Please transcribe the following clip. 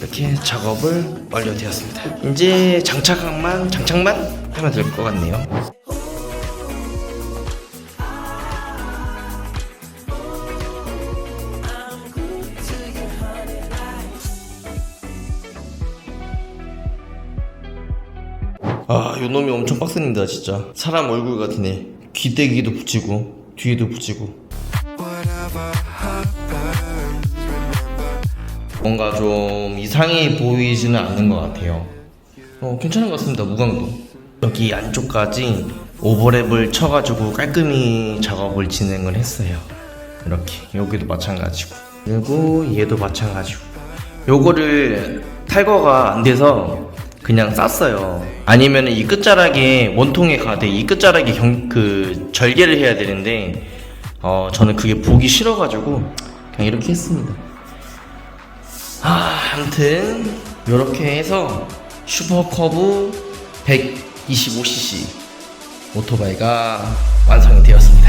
이렇게 작업을 완료되었습니다. 이제 장착만 장착만 하면 될 것 같네요. 아, 요 놈이 엄청 빡셉니다, 진짜. 사람 얼굴 같으네. 귀대기도 붙이고, 뒤에도 붙이고. 뭔가 좀 이상해 보이지는 않는 것 같아요. 어, 괜찮은 것 같습니다, 무광도. 여기 안쪽까지 오버랩을 쳐가지고 깔끔히 작업을 진행을 했어요. 이렇게. 여기도 마찬가지고. 그리고 얘도 마찬가지고. 요거를 탈거가 안 돼서 그냥 쌌어요. 아니면 이 끝자락에 원통에 가되 이 끝자락에 경, 그 절개를 해야 되는데 어 저는 그게 보기 싫어가지고 그냥 이렇게 했습니다. 아, 아무튼 이렇게 해서 슈퍼커브 125cc 오토바이가 완성이 되었습니다.